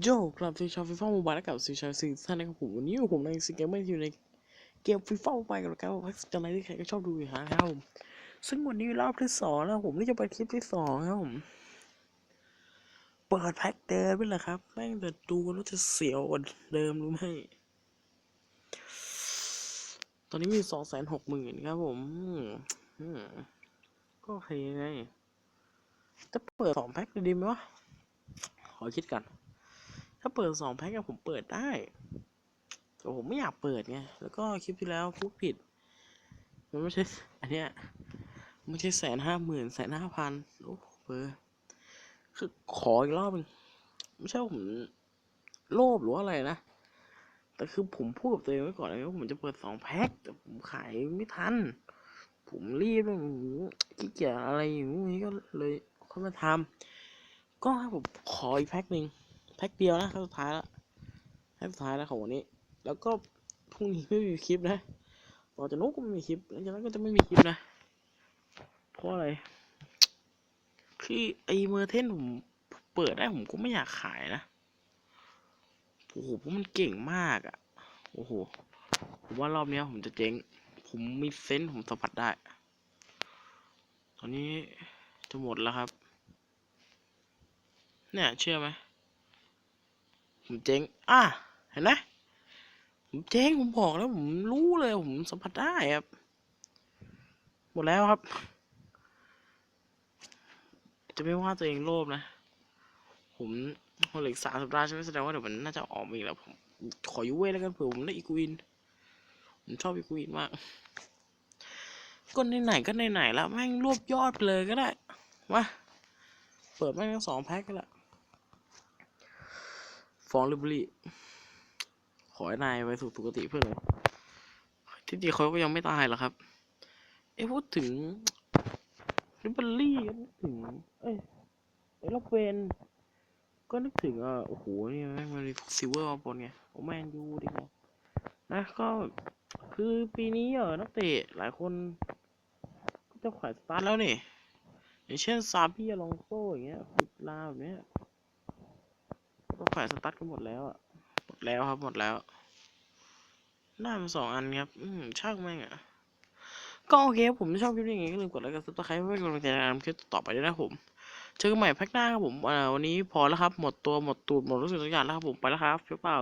โยครับซีชาวฟีฟ่าโมบายและกับซีชาวซีซั่นนะครับผมวันนี้อยู่ผมในซีเกมเมอร์อยู่ในเกมฟีฟ่าไปกับการพักจังไรที่ใครก็ชอบดูอยู่นะครับผมซึ่งวันนี้รอบที่สองแล้วผมนี่จะไปคลิปที่สองครับผมเปิดแพ็คเดิมไปเลยครับแม่งแต่ดูแล้วจะเสียวกว่าเดิมรู้ไหมตอนนี้มีสองแสนหกหมื่นครับผมอืมก็โอเคไงจะเปิดสองแพ็คดีไหมวะขอคิดกัน ถ้าเปิดสองแพ็กผมเปิดได้ แต่ผมไม่อยากเปิดไง แล้วก็คลิปที่แล้วพูดผิด มันไม่ใช่ อันเนี้ยไม่ใช่แสนห้าหมื่นแสนห้าพันโอ้เบอร์คือขออีกรอบหนึงไม่ใช่ผมโลภหรือว่าอะไรนะ แต่คือผมพูดกับตัวเองไว้ก่อนเลยว่าผมจะเปิดสองแพ็คแต่ผมขายไม่ทัน ผมรีบเลยขี้เกียจอะไรอย่างนี้ก็เลยค่อยมาทำก็ให้ผมขออีกแพ็คหนึ่ง พ็คเดียวนะครั้งสุดท้ายแล้วแพ็คสุดท้ายแล้วของวันนี้ แล้วก็พรุ่งนี้ไม่มีคลิปนะต่อจากนู้นก็ไม่มีคลิปหลังจากนั้นก็จะไม่มีคลิปนะเพราะอะไรคือไอเมอร์เทนผมเปิดได้ผมก็ไม่อยากขายนะโอ้โหเพราะมันเก่งมากอะ่ะโอ้โหผมว่ารอบเนี้ยผมจะเจ๊ง ผมมีเซนส์ผมสัมผัสได้ ตอนนี้จะหมดแล้วครับ เนี่ยเชื่อไหม ผมเจ๊งอะเห็นไหมผมเจ๊งผมบอกแล้วผมรู้เลยผมสัมผัสได้ครับ หมดแล้วครับ จะไม่ว่าตัวเองโลภนะ ผมเหลืออกสามสัปดาห์ใช่ไหมแสดงว่าเดี๋ยวมันน่าจะออกมาอีกแล้ว ผมขอยูเว่แล้วกันเผื่อผมได้อีกวินผมชอบอีกวินมากก็ไหนๆก็ไหนๆแล้วแม่งรวบยอดเลยก็ได้มาเปิดแม่งทั้งสองแพ็คก็แล้ว ฟ้องลิบลี่ขอให้นายไปสู่สุคติเพื่อนที่จริงเขาก็ยังไม่ตายหรอกครับ เอ้พูดถึงลิบลี่ก็นึกถึง เอ้ยไอ้ล็อกเวนก็นึกถึงอะโอ้โหนี่แม่งมันมีซิลเวอร์มาปนไงโอ้แมนยูดิไงนะก็คือปีนี้เออนักเตะหลายคนก็จะขวายสตาร์ทแล้วนี่อย่างเช่นซาบี้อลองโซอย่างเงี้ยฟิลาแบบเนี้ย ก็ขายสตาร์ทกันหมดแล้วอะหมดแล้วครับหมดแล้วได้มาสองอันครับ อืมช่างแม่งอะก็โอเคครับผมชอบคลิปนี้อย่างงี้ก็ลืมกดไลค์กดซับสไครป์เพื่อเป็นกำลังใจในการทำคลิปต่อไปด้วยนะผม เจอกันใหม่แพ็คหน้าครับผมอ่าวันนี้พอแล้วครับ หมดตัวหมดตูดหมดรู้สึกทุกอย่างแล้วครับผมไปแล้วครับเฟี้ยวเปล่า